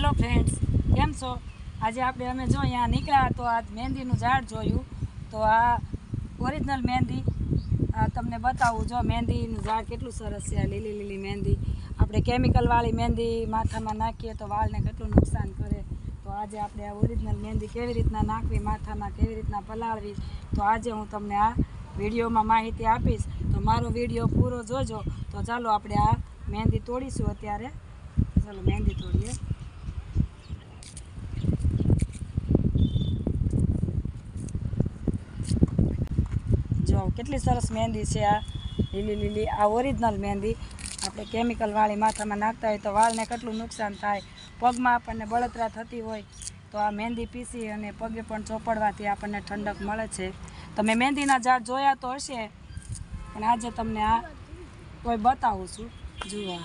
Hello friends કેમ છો? આજે આપણે અમે જો અહીંયા નીકળ્યા તો આ મહેંદીનું ઝાડ જોયું. તો આ ઓરિજિનલ મહેંદી. આ તમને બતાવું જો મહેંદીનું ઝાડ કેટલું સરસ છે, આ લીલી લીલી મહેંદી. આપણે કેમિકલવાળી મહેંદી માથામાં નાખીએ તો વાળને કેટલું નુકસાન કરે. તો આજે આપણે આ ઓરિજિનલ મહેંદી કેવી રીતના નાખવી, માથામાં કેવી રીતના પલાળવી, તો આજે હું તમને આ વિડીયોમાં માહિતી આપીશ. તો મારો વીડિયો પૂરો જોજો. તો ચાલો આપણે આ મહેંદી તોડીશું અત્યારે. ચાલો મહેંદી તોડીએ. કેટલી સરસ મહેંદી છે આ. લીલી લીલી, આ ઓરિજિનલ મહેંદી. આપણે કેમિકલવાળી માથામાં નાખતા હોય તો વાળને કેટલું નુકસાન થાય. પગમાં આપણને બળતરા થતી હોય તો આ મહેંદી પીસી અને પગે પણ ચોપડવાથી આપણને ઠંડક મળે છે. તમે મહેંદીના ઝાડ જોયા તો હશે. પણ આજે તમને આ કોઈ બતાવું છું. જુઓ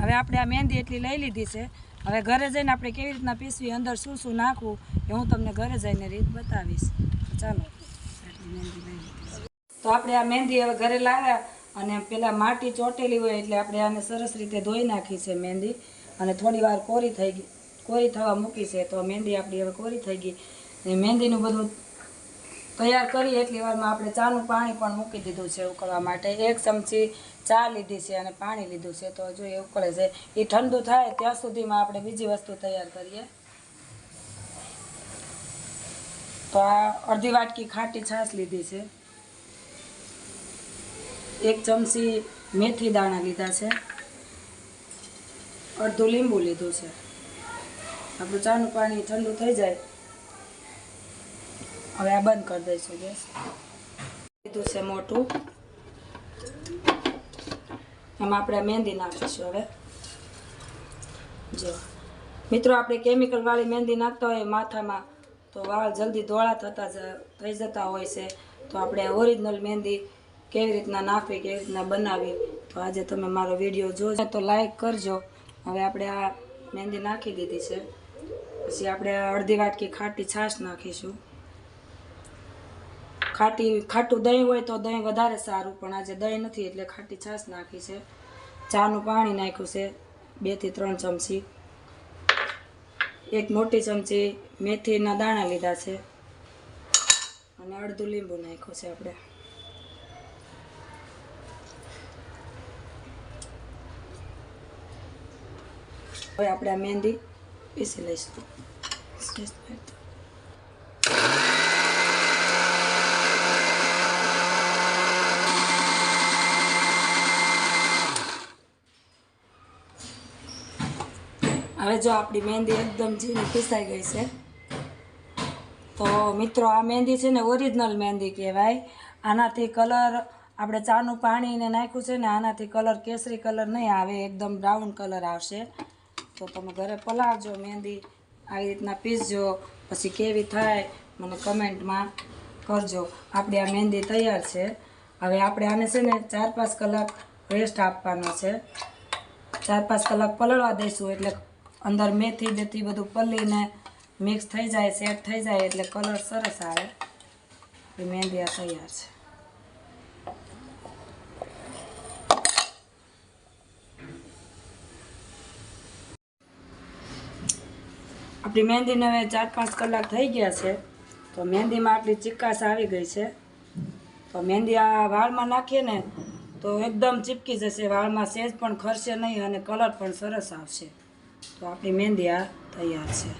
હવે આપણે આ મહેંદી એટલી લઈ લીધી છે. હવે ઘરે જઈને આપણે કેવી રીતના પીસવી, અંદર શું શું નાખવું એ હું તમને ઘરે જઈને રીત બતાવીશ. ચાલો. તો આપણે આ મહેંદી હવે ઘરે લાવ્યા અને પેલા માટી ચોટેલી હોય એટલે આપણે આને સરસ રીતે ધોઈ નાખી છે મહેંદી અને થોડી વાર કોરી થઈ ગઈ, કોરી થવા મૂકી છે. તો મહેંદી આપણી હવે કોરી થઈ ગઈ. મહેંદીનું બધું તૈયાર કરી એટલી વારમાં આપણે ચાનું પાણી પણ મૂકી દીધું છે ઉકળવા માટે. એક ચમચી ચા લીધી છે અને પાણી લીધું છે. તો જો એ ઉકળે છે, એ ઠંડુ થાય ત્યાં સુધીમાં આપણે બીજી વસ્તુ તૈયાર કરીએ. તો આ અડધી વાટકી ખાટી છાશ લીધી છે. એક ચમચી મેથી દાણા લીધા છે. અડધું લીંબુ લીધું છે. આપણું ચાનું પાણી ઠંડુ થઈ જાય. હવે આ બંધ કરી દઈશું ગેસ. લીધું છે મોટું. એમાં આપણે મહેંદી નાખીશું હવે. જો. મિત્રો, આપણે કેમિકલવાળી મહેંદી નાખતા હોય માથામાં, તો વાળ જલ્દી ધોળા થતા થઈ જતા હોય છે. તો આપણે ઓરિજિનલ મહેંદી કેવી રીતના નાખવી, કેવી રીતના બનાવી તો આજે તમે મારો વીડિયો જોજો. તો લાઈક કરજો. હવે આપણે આ મહેંદી નાખી દીધી છે. પછી આપણે અડધી વાટકી ખાટી છાશ નાખીશું. ખાટી ખાટું દહીં હોય તો દહીં વધારે સારું, પણ આજે દહીં નથી એટલે ખાટી છાશ નાખી છે. ચાનું પાણી નાખ્યું છે, બેથી ત્રણ ચમચી. એક મોટી ચમચી મેથીના દાણા લીધા છે. અને અડધું લીંબુ નાખ્યું છે આપણે. હવે આપણે મહેંદી પીસી લઈશું. હવે જો આપણી મહેંદી એકદમ ઝીણી પીસાઈ ગઈ છે, તો મિત્રો આ મહેંદી છે ને ઓરિજિનલ મહેંદી કહેવાય. આનાથી કલર આપણે ચાનું પાણીને નાખ્યું છે ને આનાથી કલર કેસરી કલર નહીં આવે, એકદમ બ્રાઉન કલર આવશે. તો તમે ઘરે પલાળજો મહેંદી આવી રીતના પીસજો, પછી કેવી થાય મને કમેન્ટમાં કરજો. આપણી આ મહેંદી તૈયાર છે. હવે આપણે આને છે ને ચાર પાંચ કલાક રેસ્ટ આપવાનો છે. ચાર પાંચ કલાક પલળવા દઈશું એટલે અંદર મેથી બેથી બધું પલીને મિક્સ થઈ જાય સેટ થઈ જાય એટલે કલર સરસ આવે. એ મહેંદી આ તૈયાર છે. આપણી મહેંદીને હવે ચાર પાંચ કલાક થઈ ગયા છે, તો મહેંદીમાં આટલી ચિક્કાશ આવી ગઈ છે. તો મહેંદી આ વાળમાં નાખીએ ને, તો એકદમ ચીપકી જશે. વાળમાં સેજ પણ ખરશે નહીં અને કલર પણ સરસ આવશે. તો આપણી મહેંદી આ તૈયાર છે.